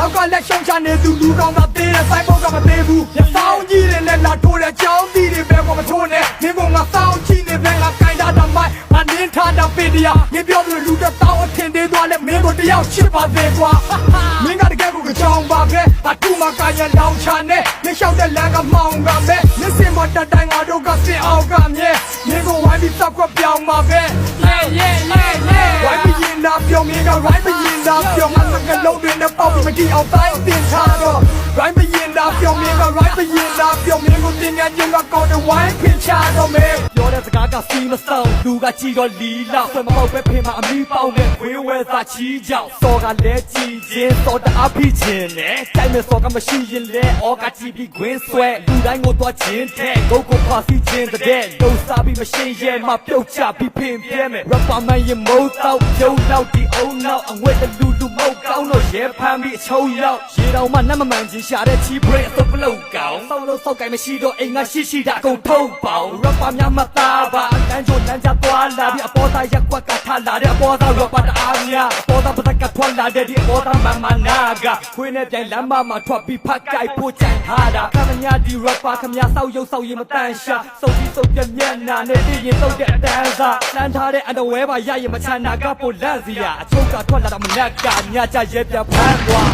နောက်ကလက်ရှုံချနေသူလူကောင်းကသေးတဲ့ဆိုင်ဘုတ်ကမသေးဘူးရဆောင်ကြီးတွေနဲ့လာထိုးတဲ့ကြောင်းတီးတွေပဲကောမထိုးနဲ့မင်းကငါစောင်းချီနေပဲငါကိုင်းတာတမိုင်းငါနင်းထားတာပေတရားမင်းပြောလို့လူတစ်တောင်းအထင်သေးသွားလဲမင်းကိုတယောက်ချစ်ပါသေးကွာမင်းကတကယ်ကိုကြောင်ပါပဲအတူမကရန်လောင်ချနဲ့မင်းလျှောက်တဲ့လမ်းကမောင်းကမဲမင်းစင်မတတိုင်ငါတို့ကစင်အောင်ကမြဲမင်းကိုဝိုင်းပြီးစောက်ခွက်ပြောင်းပါပဲ yeah yeah yeah yeah ဝိုင်းပြီးရင်နာပြောင်းမင်းက right ပြီးရ င်နာပြောင်းငါစကလုံးတွေနဲ့ပေါက်ပြီးမကြည့်အောင်တိုင်းတင်ထားတော့ right ပြီးရင်နာပြောင်းမင်းက right ပြီးရင်နာပြောင်းမင်းကိုတင်ငါညွန့်ကကောင်းတဲ့ဝိုင်းဖြစ်ချတော့မယ် ပြောတဲ့စကားကစီးမဆောင်လူကကြည့်တော့လီလောက်ဆွဲမပေါက်ပဲဖေးမှာအမီပေါက်နဲ့ဝေးဝဲသာချီးကြောင်စော်ကလည်းကြည်ချင်းစော်တအားဖိခြင်းနဲ့တိုက်မဲ့စော်ကမရှိရင်လဲအော်ကကြည့်ပြီးခွင်းဆွဲလူတိုင်းကိုသွားခြင်းတဲ့ကိုကိုခွာစီခြင်းတဲ့လုံစားပြီးမရှင်းရဲမှပြုတ်ချပြီးဖင်ပြဲမယ် rapper man ရင်မိုးတော့ပြုံးတော့ဒီအုံနောက်အငွေ့တလူလူမဟုတ်ကောင်းတော့ရဲဖမ်းပြီးအချုံရောက်ရေတောင်မှနတ်မမှန်ချင်းရှာတဲ့ချီ break အစုပ်ပလုံကောင်စောက်လို့စောက်ကင်မရှိတော့အိမ်ကရှိရှိတာအကုန်ထုံပေါင် rapper များမသားပါအတန်းချိုလမ်းကြသွားလာပြီးအပေါ်သားရက်ကွက်ကထားလာတဲ့အပေါ်သား rapper တအားများအပေါ်သားပသက်ကထွက်လာတဲ့ဒီအပေါ်သားမမနာကခွေးနဲ့ပြိုင်လမ်းမမှာထွက်ပြီးဖတ်ကြိုက်ဖို့ကြံထားတာခမညာဒီ rapper ခမညာစောက်ရုပ်စောက်ရင်မတန်ရှာစုပ်ပြီးစုပ်ပြမျက်နာနဲ့တည်ရင်တုတ်တဲ့အတန်းစားလမ်းထားတဲ့အတဝဲပါရရင်မချမ်းနာကပိုလန့်စီရအချုပ်ကထွက်လာတာမနက်ကညကြရဲပြဖမ်းသွား